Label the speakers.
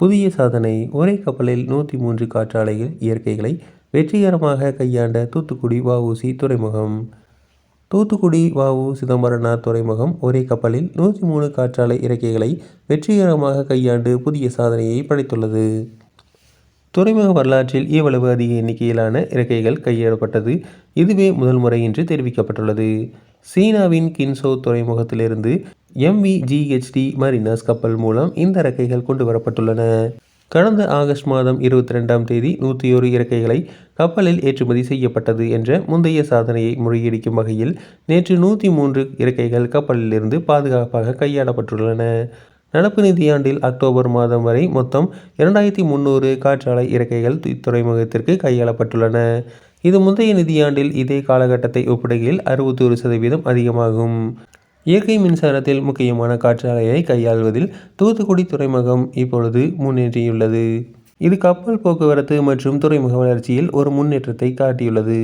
Speaker 1: புதிய சாதனை ஒரே கப்பலில் நூற்றி மூன்று காற்றாலைகள் இயற்கைகளை வெற்றிகரமாக கையாண்ட தூத்துக்குடி வஉசி துறைமுகம். தூத்துக்குடி வஉ சிதம்பரனார் துறைமுகம் ஒரே கப்பலில் நூற்றி மூணு காற்றாலை இறக்கைகளை வெற்றிகரமாக கையாண்டு புதிய சாதனையை படைத்துள்ளது. துறைமுக வரலாற்றில் இவ்வளவு அதிக எண்ணிக்கையிலான இறக்கைகள் கையாளப்பட்டது இதுவே முதல் முறை என்று தெரிவிக்கப்பட்டுள்ளது. சீனாவின் கின்சோ துறைமுகத்திலிருந்து எம்விஜிஹெச்டி மரினஸ் கப்பல் மூலம் இந்த இறக்கைகள் கொண்டு வரப்பட்டுள்ளன. கடந்த ஆகஸ்ட் மாதம் இருபத்தி ரெண்டாம் தேதி நூற்றி ஒரு இறக்கைகளை கப்பலில் ஏற்றுமதி செய்யப்பட்டது என்ற முந்தைய சாதனையை முறியடிக்கும் வகையில் நேற்று நூற்றி மூன்று இறக்கைகள் கப்பலிலிருந்து பாதுகாப்பாக கையாளப்பட்டுள்ளன. நடப்பு நிதியாண்டில் அக்டோபர் மாதம் வரை மொத்தம் இரண்டாயிரத்தி முந்நூறு காற்றாலை இறக்கைகள் இத்துறைமுகத்திற்கு கையாளப்பட்டுள்ளன. இது முந்தைய நிதியாண்டில் இதே காலகட்டத்தை ஒப்பிடுகையில் அறுபத்தொரு சதவீதம் அதிகமாகும். இயற்கை மின்சாரத்தில் முக்கியமான காற்றாலையை கையாள்வதில் தூத்துக்குடி துறைமுகம் இப்பொழுது முன்னேற்றியுள்ளது இது கப்பல் போக்குவரத்து மற்றும் துறைமுக வளர்ச்சியில் ஒரு முன்னேற்றத்தை காட்டியுள்ளது.